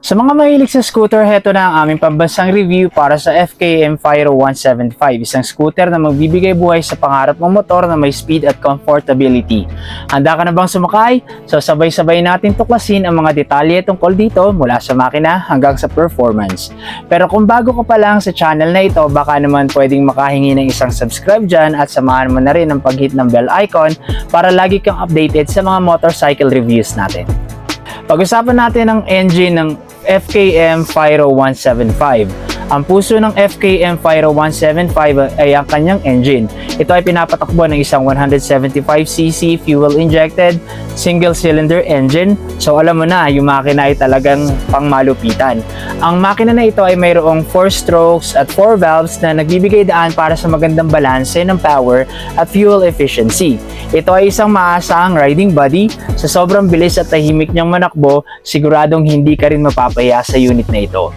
Sa mga mahilig sa scooter, heto na ang aming pambansang review para sa FKM Fyro 175, isang scooter na magbibigay buhay sa pangarap mong motor na may speed at comfortability. Handa ka na bang sumakay? So sabay-sabay natin tuklasin ang mga detalye tungkol dito mula sa makina hanggang sa performance. Pero kung bago ka pa lang sa channel na ito, baka naman pwedeng makahingi ng isang subscribe dyan at samahan mo na rin ang pag-hit ng bell icon para lagi kang updated sa mga motorcycle reviews natin. Pag-usapan natin ang engine ng FKM Fyro 175. Ang puso ng FKM Fyro 175 ay ang kanyang engine. Ito ay pinapatakbo ng isang 175cc fuel-injected single-cylinder engine. So alam mo na, yung makina ay talagang pangmalupitan. Ang makina na ito ay mayroong 4 strokes at 4 valves na nagbibigay daan para sa magandang balanse ng power at fuel efficiency. Ito ay isang maasahang riding body. Sa sobrang bilis at tahimik niyang manakbo, siguradong hindi ka rin mapapaya sa unit na ito.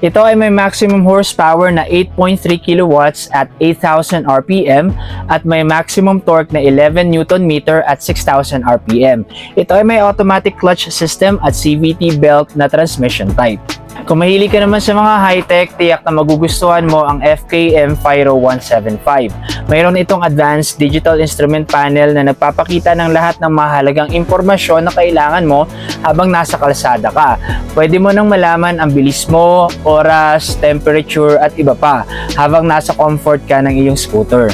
Ito ay may maximum horsepower na 8.3 kilowatts at 8,000 RPM at may maximum torque na 11 Newton meter at 6,000 RPM. Ito ay may automatic clutch system at CVT belt na transmission type. Kung mahilig ka naman sa mga high-tech, tiyak na magugustuhan mo ang FKM Fyro 175. Mayroon itong advanced digital instrument panel na nagpapakita ng lahat ng mahalagang impormasyon na kailangan mo habang nasa kalsada ka. Pwede mo nang malaman ang bilis mo, oras, temperature at iba pa habang nasa comfort ka ng iyong scooter.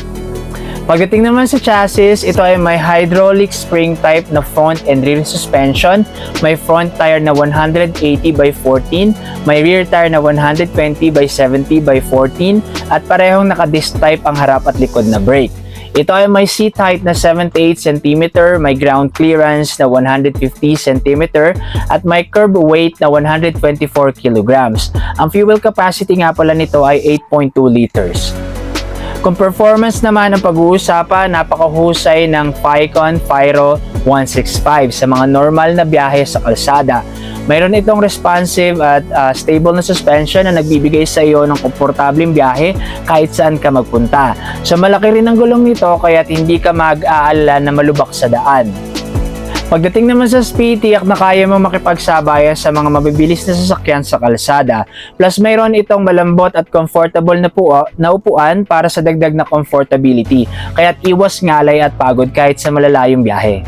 Pagdating naman sa chassis, ito ay may hydraulic spring type na front and rear suspension, may front tire na 180 by 14, may rear tire na 120 by 70 by 14, at parehong naka-disc type ang harap at likod na brake. Ito ay may seat height na 78 cm, may ground clearance na 150 cm, at may curb weight na 124 kg. Ang fuel capacity nga pala nito ay 8.2 liters. Kung performance naman ang pag-uusapan, napakahusay ng Ficon Fyro 165 sa mga normal na biyahe sa kalsada. Mayroon itong responsive at uh, stable na suspension na nagbibigay sa iyo ng komportableng biyahe kahit saan ka magpunta. So malaki rin ang gulong nito kaya't hindi ka mag-aalala na malubak sa daan. Pagdating naman sa speed, tiyak na kaya mo makipagsabayan sa mga mabibilis na sasakyan sa kalsada. Plus mayroon itong malambot at comfortable na, po, na upuan para sa dagdag na comfortability. Kaya't iwas ngalay at pagod kahit sa malalayong biyahe.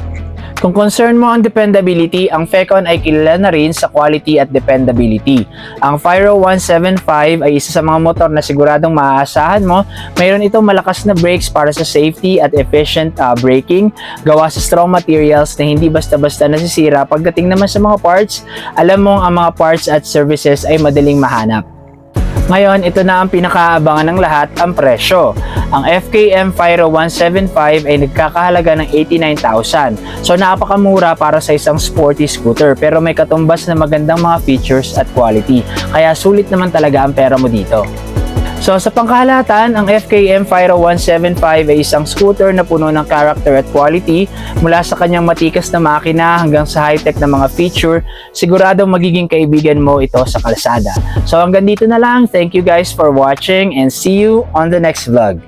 Kung concern mo ang dependability, ang Fecon ay kilala na rin sa quality at dependability. Ang Fyro 175 ay isa sa mga motor na siguradong maaasahan mo. Mayroon itong malakas na brakes para sa safety at efficient uh, braking, gawa sa strong materials na hindi basta-basta nasisira. Pagdating naman sa mga parts, alam mo ang mga parts at services ay madaling mahanap. Ngayon, ito na ang pinakaabangan ng lahat, ang presyo. Ang FKM Fyro 175 ay nagkakahalaga ng 89,000. So napakamura para sa isang sporty scooter pero may katumbas na magandang mga features at quality. Kaya sulit naman talaga ang pera mo dito. So sa pangkahalatan, ang FKM Fyro 175 ay isang scooter na puno ng character at quality mula sa kanyang matikas na makina hanggang sa high-tech na mga feature, sigurado magiging kaibigan mo ito sa kalsada. So hanggang dito na lang, thank you guys for watching and see you on the next vlog.